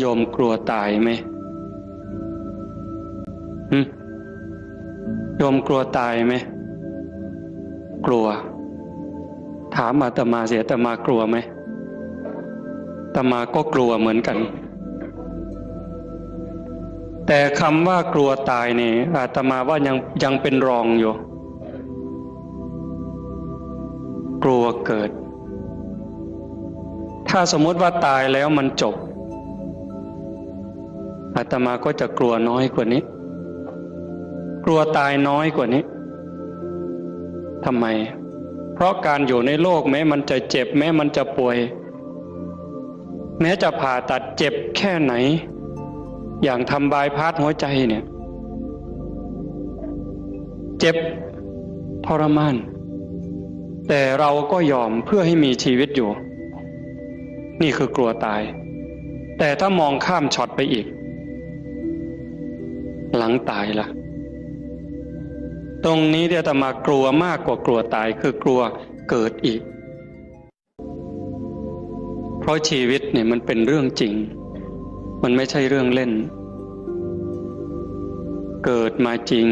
โยมกลัวตายไหมโยมกลัวตายไหม กลัว ถามอาตมาเสียอาตมากลัวไหมอาตมาก็กลัวเหมือนกัน แต่คำว่ากลัวตายเนี่ยอาตมาว่ายังยังเป็นรองอยู่ กลัวเกิด ถ้าสมมติว่าตายแล้วมันจบ อาตมาก็จะกลัวน้อยกว่านี้ กลัวตายน้อยกว่านี้ทำไม เพราะการอยู่ในโลกแม้มันจะเจ็บ แม้มันจะป่วย แม้จะผ่าตัดเจ็บแค่ไหน อย่างทำบายพาสหัวใจเนี่ย เจ็บทรมาน แต่เราก็ยอมเพื่อให้มีชีวิตอยู่ นี่คือกลัวตาย แต่ถ้ามองข้ามช็อตไปอีก หลังตายล่ะ ตรงนี้เดี๋ยวจะมากลัวมากกว่ากลัวตายคือกลัวเกิดอีก เพราะชีวิตเนี่ยมันเป็นเรื่องจริง มันไม่ใช่เรื่องเล่น เกิดมาจริง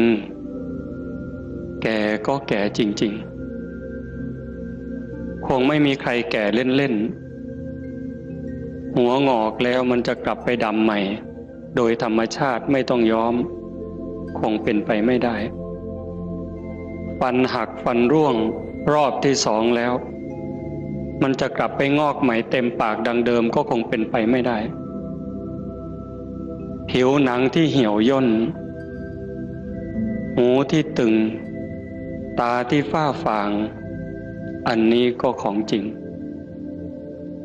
แก่ก็แก่จริง ๆ คงไม่มีใครแก่เล่นๆหัวงอกแล้วมันจะกลับไปดำใหม่โดยธรรมชาติไม่ต้องย้อม คงเป็นไปไม่ได้ ฟันหักฟันร่วงรอบที่สองแล้ว มันจะกลับไปงอกใหม่เต็มปากดังเดิมก็คงเป็นไปไม่ได้ ผิวหนังที่เหี่ยวย่น หูที่ตึง ตาที่ฝ้าฟาง อันนี้ก็ของจริง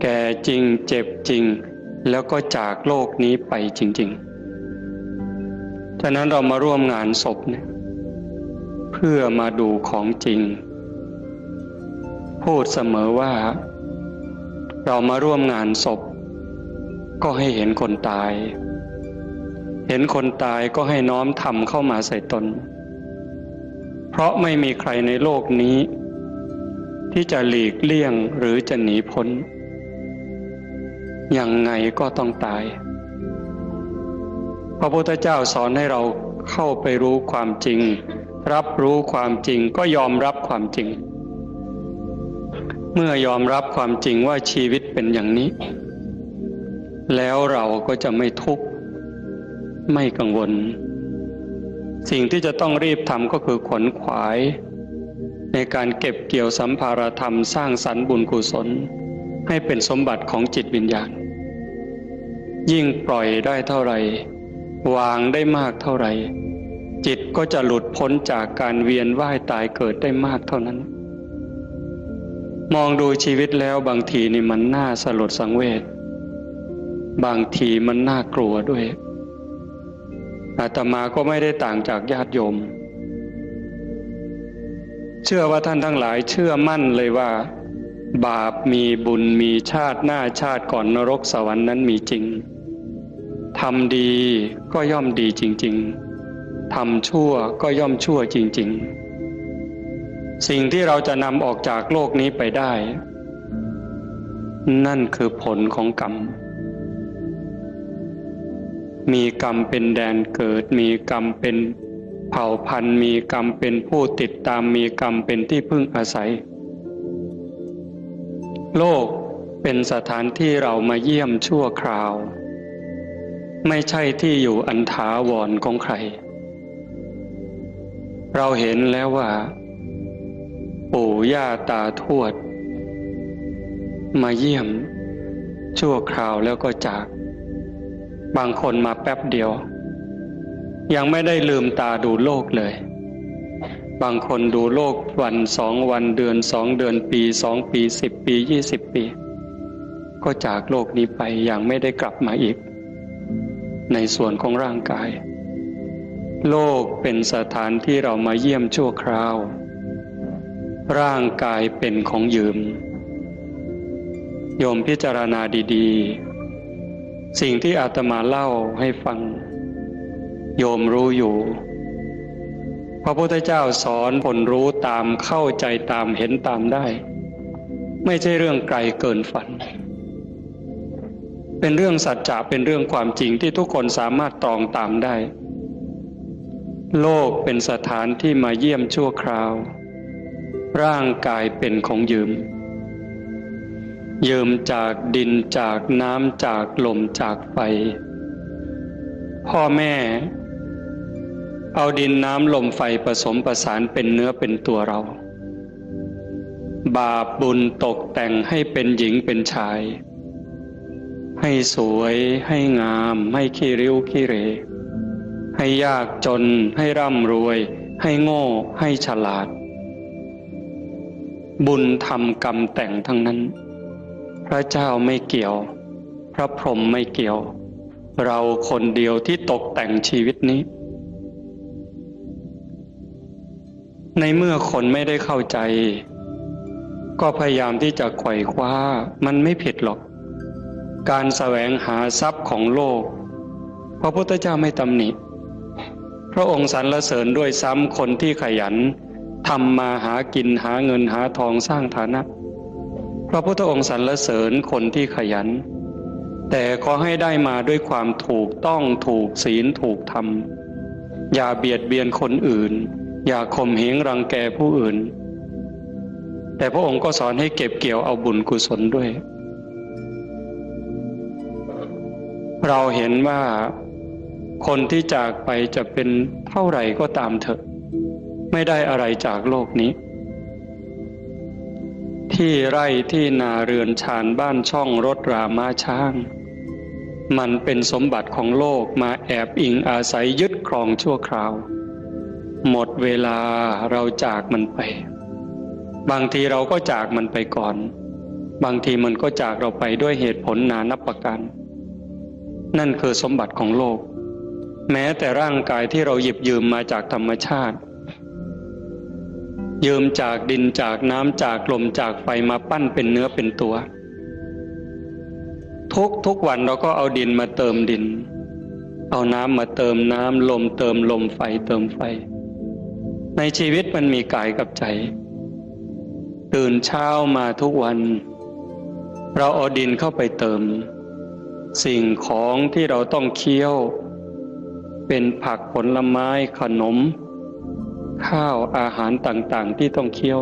แก่จริงเจ็บจริง แล้วก็จากโลกนี้ไปจริง ๆ ฉะนั้นเรามาร่วมงานศพเนี่ยเพื่อมาดูของจริง พูดเสมอว่า เรามาร่วมงานศพ ก็ให้เห็นคนตาย เห็นคนตายก็ให้น้อมทำเข้ามาใส่ตน เพราะไม่มีใครในโลกนี้ ที่จะหลีกเลี่ยงหรือจะหนีพ้น ยังไงก็ต้องตาย ระพุทธเจ้าสอนให้เราเข้าไปรู้ความจริง รับรู้ความจริงก็ยอมรับความจริง เมื่อยอมรับความจริงว่าชีวิตเป็นอย่างนี้ แล้วเราก็จะไม่ทุกข์ไม่กังวล สิ่งที่จะต้องรีบทำก็คือขวนขวาย ในการเก็บเกี่ยวสัมภารธรรมสร้างสรรค์บุญกุศล ให้เป็นสมบัติของจิตวิญญาณ ยิ่งปล่อยได้เท่าไหร่ วางได้มากเท่าไหร่ จิตก็จะหลุดพ้นจากการเวียนว่ายตายเกิดได้มากเท่านั้น มองดูชีวิตแล้วบางทีนี่มันน่าสลดสังเวชบางทีมันน่ากลัวด้วยอาตมาก็ไม่ได้ต่างจากญาติโยม เชื่อว่าท่านทั้งหลายเชื่อมั่นเลยว่า บาปมีบุญมีชาติหน้าชาติก่อนนรกสวรรค์นั้นมีจริง ทำดีก็ย่อมดีจริง ๆ ทำชั่วก็ย่อมชั่วจริง ๆ สิ่งที่เราจะนำออกจากโลกนี้ไปได้ นั่นคือผลของกรรม มีกรรมเป็นแดนเกิด มีกรรมเป็นเผ่าพันธุ์ มีกรรมเป็นผู้ติดตาม มีกรรมเป็นที่พึ่งอาศัย โลกเป็นสถานที่เรามาเยี่ยมชั่วคราว ไม่ใช่ที่อยู่อันถาวรของใคร เราเห็นแล้วว่า ปู่ย่าตาทวด มาเยี่ยม ชั่วคราวแล้วก็จาก บางคนมาแป๊บเดียว ยังไม่ได้ลืมตาดูโลกเลย บางคนดูโลกวันสองวันเดือนสองเดือนปีสองปีสิบปียี่สิบปี ก็จากโลกนี้ไปย่างไม่ได้กลับมาอีก ในส่วนของร่างกาย โลกเป็นสถานที่เรามาเยี่ยมชั่วคราว ร่างกายเป็นของยืม โยมพิจารณาดีๆ สิ่งที่อาตมาเล่าให้ฟัง โยมรู้อยู่ พระพุทธเจ้าสอนผลรู้ตามเข้าใจตามเห็นตามได้ ไม่ใช่เรื่องไกลเกินฝัน เป็นเรื่องสัจจะเป็นเรื่องความจริงที่ทุกคนสามารถตรองตามได้ โลกเป็นสถานที่มาเยี่ยมชั่วคราว ร่างกายเป็นของยืม ยืมจากดินจากน้ำจากลมจากไฟพ่อแม่ เอาดินน้ำลมไฟผสมประสานเป็นเนื้อเป็นตัวเรา บาปบุญตกแต่งให้เป็นหญิงเป็นชาย ให้สวยให้งาม ให้ขี้ริ้วขี้เร ให้ยากจน ให้ร่ำรวย ให้โง่ ให้ฉลาด บุญทำกรรมแต่งทั้งนั้น พระเจ้าไม่เกี่ยว พระพรหมไม่เกี่ยว เราคนเดียวที่ตกแต่งชีวิตนี้ ในเมื่อคนไม่ได้เข้าใจ ก็พยายามที่จะไขว่คว้ามันไม่ผิดหรอก การแสวงหาทรัพย์ของโลก พระพุทธเจ้าไม่ตำหนิ พระองค์สรรเสริญด้วยซ้ำคนที่ขยันทำมาหากินหาเงินหาทองสร้างฐานะ พระพุทธองค์สรรเสริญคนที่ขยัน แต่ขอให้ได้มาด้วยความถูกต้องถูกศีลถูกธรรม อย่าเบียดเบียนคนอื่น อย่าข่มเหงรังแกผู้อื่น แต่พระองค์ก็สอนให้เก็บเกี่ยวเอาบุญกุศลด้วย เราเห็นว่าคนที่จากไปจะเป็นเท่าไหร่ก็ตามเถอะ ไม่ได้อะไรจากโลกนี้ ที่ไร่ที่นาเรือนชานบ้านช่องรถรามาช้าง มันเป็นสมบัติของโลกมาแอบอิงอาศัยยึดครองชั่วคราว หมดเวลาเราจากมันไป บางทีเราก็จากมันไปก่อน บางทีมันก็จากเราไปด้วยเหตุผลนานับประการ นั่นคือสมบัติของโลก แม้แต่ร่างกายที่เราหยิบยืมมาจากธรรมชาติ ยืมจากดินจากน้ำจากลมจากไฟมาปั้นเป็นเนื้อเป็นตัว ทุกทุกวันเราก็เอาดินมาเติมดิน เอาน้ำมาเติมน้ำลมเติมลมไฟเติมไฟ ในชีวิตมันมีกายกับใจ ตื่นเช้ามาทุกวัน เราเอาดินเข้าไปเติม สิ่งของที่เราต้องเคี้ยว เป็นผักผลไม้ขนม ข้าวอาหารต่างๆ ที่ต้องเคี้ยว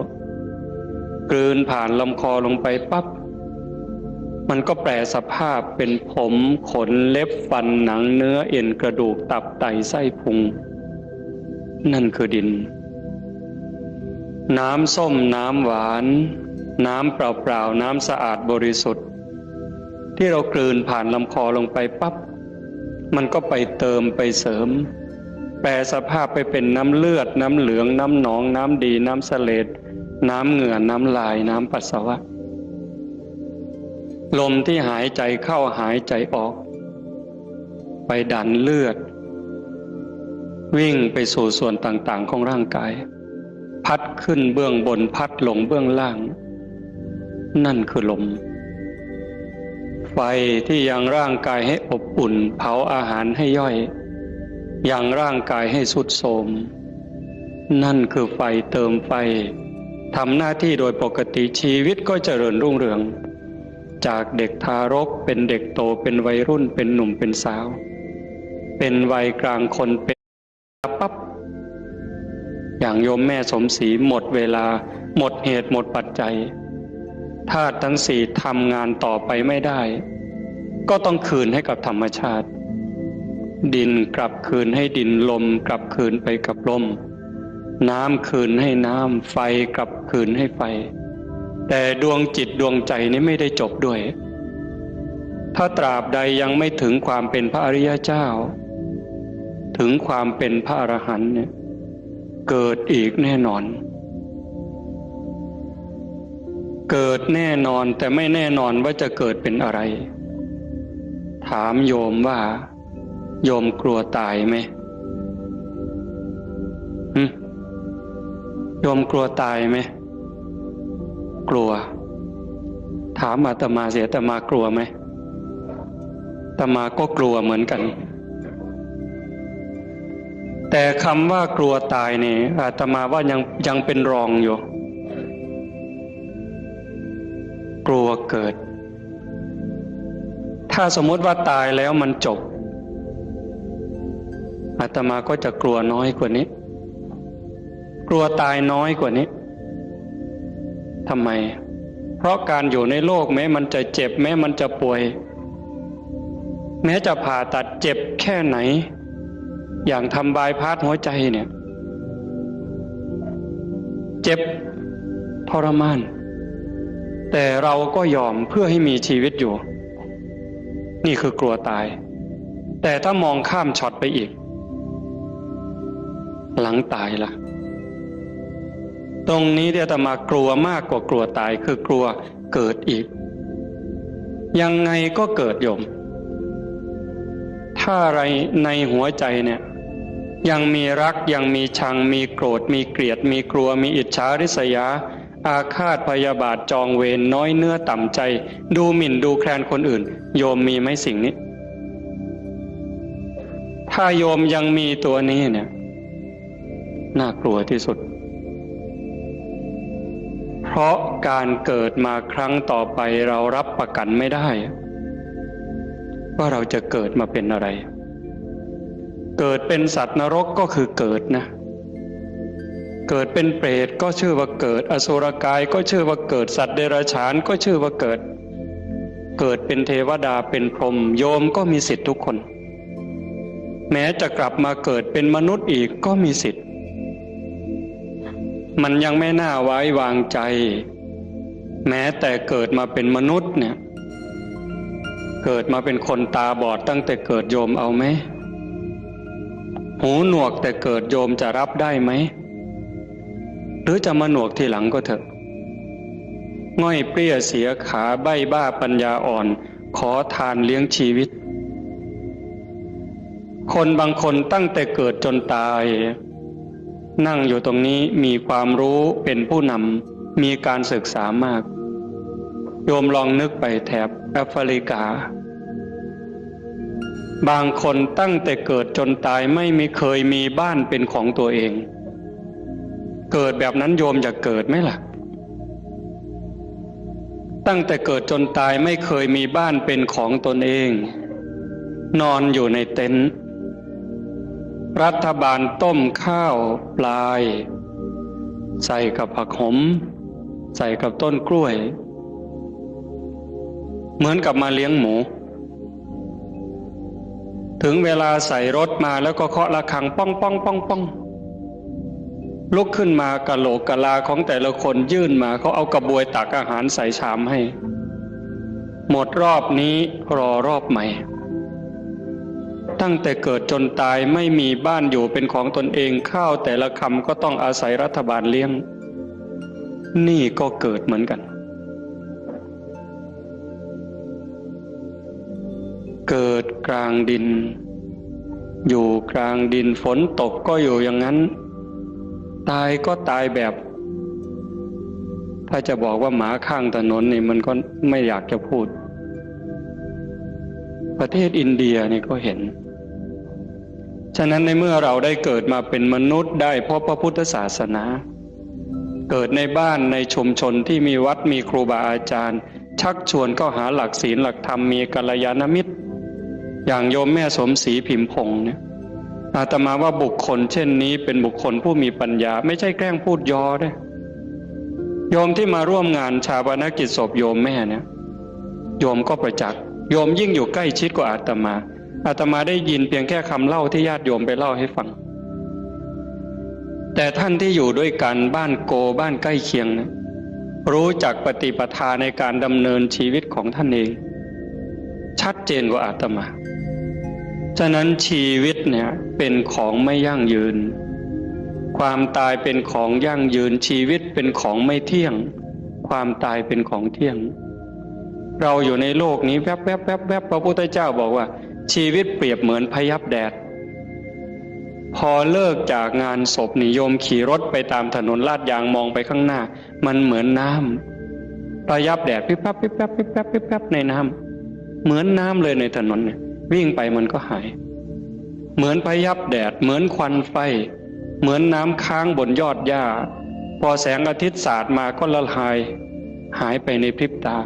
กลืนผ่านลำคอลงไปปับ๊บมันก็แปลสภาพเป็นผมขนเล็บฟันหนังเนื้อเอ็นกระดูกตับไตไส้พุง นั่นคือดิน น้ำส้มน้ำหวาน น้ำเปล่าๆน้ำสะอาดบริสุทธิ์ ที่เรากลืนผ่านลำคอลงไปปับ๊บมันก็ไปเติมไปเสริม แปลสภาพไปเป็นน้ำเลือด น้ำเหลือง น้ำหนอง น้ำดี น้ำเสลดน้ำเหงื่อ น้ำลาย น้ำปัสสาวะ ลมที่หายใจเข้าหายใจออก ไปดันเลือด วิ่งไปสู่ส่วนต่างๆ ของร่างกาย พัดขึ้นเบื้องบนพัดลงเบื้องล่าง นั่นคือลม ไฟที่ยังร่างกายให้อบอุ่น เผาอาหารให้ย่อยยังร่างกายให้สุดโทมนั่นคือไฟเติมไฟทำหน้าที่โดยปกติชีวิตก็เจริญรุ่งเรือง จากเด็กทารกเป็นเด็กโตเป็นวัยรุ่นเป็นหนุ่มเป็นสาว เป็นวัยกลางคนเป็นปับ๊บอย่างโยมแม่สมศรีหมดเวลาหมดเหตุหมดปัจจัย ธาตุทั้งสี่ทำงานต่อไปไม่ได้ ก็ต้องคืนให้กับธรรมชาติ ดินกลับคืนให้ดินลม กลับคืนไปกับลม น้ำคืนให้น้ำไฟกลับคืนให้ไฟ แต่ดวงจิตดวงใจนี้ไม่ได้จบด้วย ถ้าตราบใดยังไม่ถึงความเป็นพระอริยเจ้า ถึงความเป็นพระอรหันต์เนี่ยเกิดอีกแน่นอน เกิดแน่นอนแต่ไม่แน่นอนว่าจะเกิดเป็นอะไร ถามโยมว่า โยมกลัวตายไหมโยมกลัวตายไหมกลัว ถามอาตมาเสียอาตมากลัวไหมอาตมาก็กลัวเหมือนกัน แต่คำว่ากลัวตายเนี่ยอาตมาว่ายังยังเป็นรองอยู่ กลัวเกิด ถ้าสมมติว่าตายแล้วมันจบอาตมาก็จะกลัวน้อยกว่านี้ กลัวตายน้อยกว่านี้ทำไม เพราะการอยู่ในโลกแม้มันจะเจ็บ แม้มันจะป่วย แม้จะผ่าตัดเจ็บแค่ไหน อย่างทำบายพาสหัวใจเนี่ย เจ็บทรมาน แต่เราก็ยอมเพื่อให้มีชีวิตอยู่ นี่คือกลัวตาย แต่ถ้ามองข้ามช็อตไปอีก หลังตายล่ะ ตรงนี้เดี๋ยวตมากลัวมากกว่ากลัวตาย คือกลัวเกิดอีก ยังไงก็เกิดโยม ถ้าอะไรในหัวใจเนี่ยยังมีรักยังมีชังมีโกรธมีเกลียด มีกลัวมีอิจฉาริษยา อาฆาตพยาบาทจองเวรน้อยเนื้อต่ำใจ ดูหมิ่นดูแคลนคนอื่น โยมมีไหมสิ่งนี้ ถ้าโยมยังมีตัวนี้เนี่ย น่ากลัวที่สุด เพราะการเกิดมาครั้งต่อไปเรารับประกันไม่ได้ ว่าเราจะเกิดมาเป็นอะไร เกิดเป็นสัตว์นรกก็คือเกิดนะ เกิดเป็นเปรตก็ชื่อว่าเกิด อสุรกายก็ชื่อว่าเกิดสัตว์เดรัจฉานก็ชื่อว่าเกิด เกิดเป็นเทวดาเป็นพรหมโยมก็มีสิทธิ์ทุกคน แม้จะกลับมาเกิดเป็นมนุษย์อีกก็มีสิทธิ์ มันยังไม่น่าไว้วางใจ แม้แต่เกิดมาเป็นมนุษย์เนี่ย เกิดมาเป็นคนตาบอดตั้งแต่เกิดโยมเอาไหมหูหนวกแต่เกิดโยมจะรับได้ไหม หรือจะมาหนวกทีหลังก็เถอะง่อยเปรี้ยเสียขาใบ้บ้าปัญญาอ่อน ขอทานเลี้ยงชีวิต คนบางคนตั้งแต่เกิดจนตาย นั่งอยู่ตรงนี้มีความรู้เป็นผู้นำมีการศึกษามาก โยมลองนึกไปแถบแอฟริกา บางคนตั้งแต่เกิดจนตายไม่มีเคยมีบ้านเป็นของตัวเอง เกิดแบบนั้นโยมอยากเกิดไหมล่ะ ตั้งแต่เกิดจนตายไม่เคยมีบ้านเป็นของตนเอง นอนอยู่ในเต็นท์รัฐบาลต้มข้าวปลาย ใส่กับผักหอมใส่กับต้นกล้วย เหมือนกับมาเลี้ยงหมู ถึงเวลาใส่รถมาแล้วก็เคาะระฆังป้องป้องป้องป้อง ลุกขึ้นมากะโหลกกะลาของแต่ละคนยื่นมาเขาเอากระบวยตักอาหารใส่ชามให้ หมดรอบนี้รอรอบใหม่ ตั้งแต่เกิดจนตายไม่มีบ้านอยู่เป็นของตนเองข้าวแต่ละคำก็ต้องอาศัยรัฐบาลเลี้ยง นี่ก็เกิดเหมือนกัน เกิดกลางดิน อยู่กลางดินฝนตกก็อยู่อย่างนั้น ตายก็ตายแบบ ถ้าจะบอกว่าหมาข้างถนนนี่มันก็ไม่อยากจะพูด ประเทศอินเดียนี่ก็เห็น ฉะนั้นในเมื่อเราได้เกิดมาเป็นมนุษย์ได้เพราะพระพุทธศาสนา เกิดในบ้านในชุมชนที่มีวัดมีครูบาอาจารย์ ชักชวนก็หาหลักศีลหลักธรรมมีกัลยาณมิตร อย่างโยมแม่สมศรีพิมพงษ์เนี่ย อาตมาว่าบุคคล เช่นนี้เป็นบุคคลผู้มีปัญญา ไม่ใช่แกล้งพูดยอด้วยโยมที่มาร่วมงานชาปนกิจศพโยมแม่เนี่ยโยมก็ประจักษ์โยมยิ่งอยู่ใกล้ชิดกว่าอาตมา อาตมาได้ยินเพียงแค่คำเล่าที่ญาติโยมไปเล่าให้ฟัง แต่ท่านที่อยู่ด้วยกันบ้านโกบ้านใกล้เคียงนะรู้จักปฏิปทาในการดำเนินชีวิตของท่านเอง ชัดเจนกว่าอาตมา ฉะนั้นชีวิตเนี่ยเป็นของไม่ยั่งยืน ความตายเป็นของยั่งยืนชีวิตเป็นของไม่เที่ยง ความตายเป็นของเที่ยง เราอยู่ในโลกนี้แวบแวบแวบแวบพระพุทธเจ้าบอกว่า ชีวิตเปรียบเหมือนพยับแดด พอเลิกจากงานศพนิยมขี่รถไปตามถนนลาดยางมองไปข้างหน้า มันเหมือนน้ำพยับแดดปิ๊บปั๊บปิ๊บปั๊บปิ๊บปั๊บปิ๊บปั๊บในน้ำเหมือนน้ำเลยในถนนเนี่ย วิ่งไปมันก็หาย เหมือนพยับแดด เหมือนควันไฟ เหมือนน้ำค้างบนยอดหญ้า พอแสงอาทิตย์สาดมาก็ละลาย หายไปในพริบตา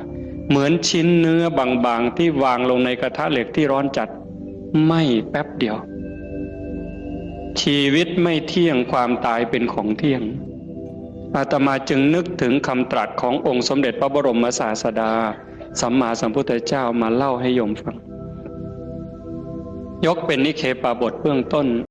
เหมือนชิ้นเนื้อบางๆที่วางลงในกระทะเหล็กที่ร้อนจัด ไม่แป๊บเดียว ชีวิตไม่เที่ยงความตายเป็นของเที่ยงอาตมาจึงนึกถึงคำตรัสขององค์สมเด็จพระบรมศาสดา สัมมาสัมพุทธเจ้ามาเล่าให้โยมฟัง ยกเป็นนิเคปาบทเบื้องต้น